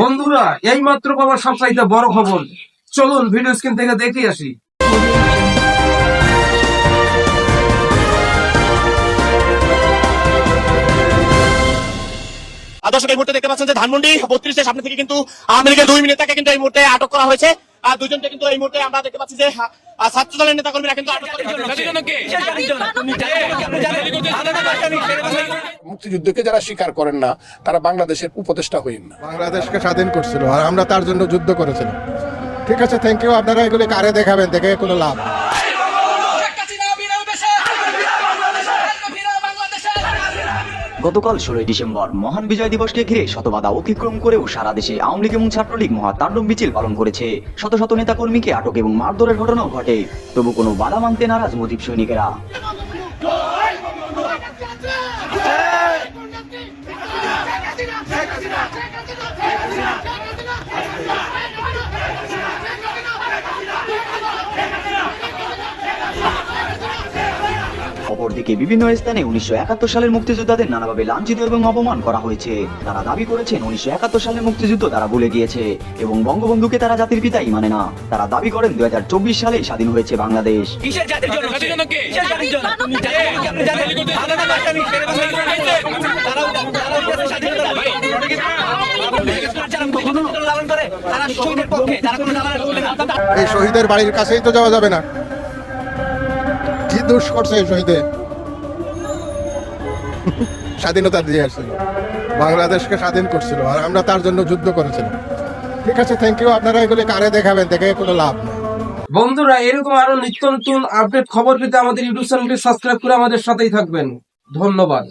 বন্ধুরা এই মাত্র পাওয়া সবচাইতে বড় খবর। চলুন ভিডিও স্ক্রিন থেকে দেখে আসি। দর্শক, এই মুহূর্তে দেখতে পাচ্ছেন যে ধানমন্ডি বত্রিশের সামনে থেকে কিন্তু আওয়ামী দুই মিনিট নেতাকে কিন্তু এই মুহূর্তে আটক করা হয়েছে। আর দুজনকে কিন্তু এই মুহূর্তে আমরা দেখতে পাচ্ছি যে ছাত্র দলের নেতা কর্মীরা কিন্তু। মুক্তিযুদ্ধকে যারা স্বীকার করেন না তারা বাংলাদেশের উপদেষ্টা হইন না। বাংলাদেশকে স্বাধীন করছিল আর আমরা তার জন্য যুদ্ধ করেছিলাম। ঠিক আছে থ্যাংক ইউ আপনারা এগুলি কারে দেখাবেন দেখে কোনো লাভ। গতকাল ষোলোই ডিসেম্বর মহান বিজয় দিবসকে ঘিরে শতবাধা অতিক্রম করেও সারা দেশে আওয়ামী লীগ এবং ছাত্রলীগ মহা তাণ্ডব মিছিল পালন করেছে। শত শত নেতাকর্মীকে আটক এবং মারধরের ঘটনাও ঘটে। তবু কোনো বাধা মানতে নারাজ মুজিব সৈনিকেরা। অপরদিকে বিভিন্ন স্থানে উনিশশো একাত্তর সালের মুক্তিযোদ্ধাদের নানাভাবে লাঞ্ছিত এবং অপমান করা হয়েছে তারা দাবি করেছেন উনিশশো একাত্তর সালের মুক্তিযুদ্ধ তারা ভুলে গিয়েছে এবং বঙ্গবন্ধুকে তারা জাতির পিতাই মানে না তারা দাবি করেন দুই সালে স্বাধীন হয়েছে বাংলাদেশ এই শহীদের বাড়ির কাছেই তো যাওয়া যাবে না দোষ শহীদে। স্বাধীনতা দিয়ে আসছিল বাংলাদেশকে স্বাধীন করছিল আর আমরা তার জন্য যুদ্ধ করেছিলাম। ঠিক আছে থ্যাংক ইউ আপনারা এগুলি কারে দেখাবেন, দেখে কোনো লাভ নেই। বন্ধুরা, এরকম আরও নিত্য নতুন আপডেট খবর পেতে আমাদের ইউটিউব চ্যানেলটি সাবস্ক্রাইব করে আমাদের সাথেই থাকবেন। ধন্যবাদ।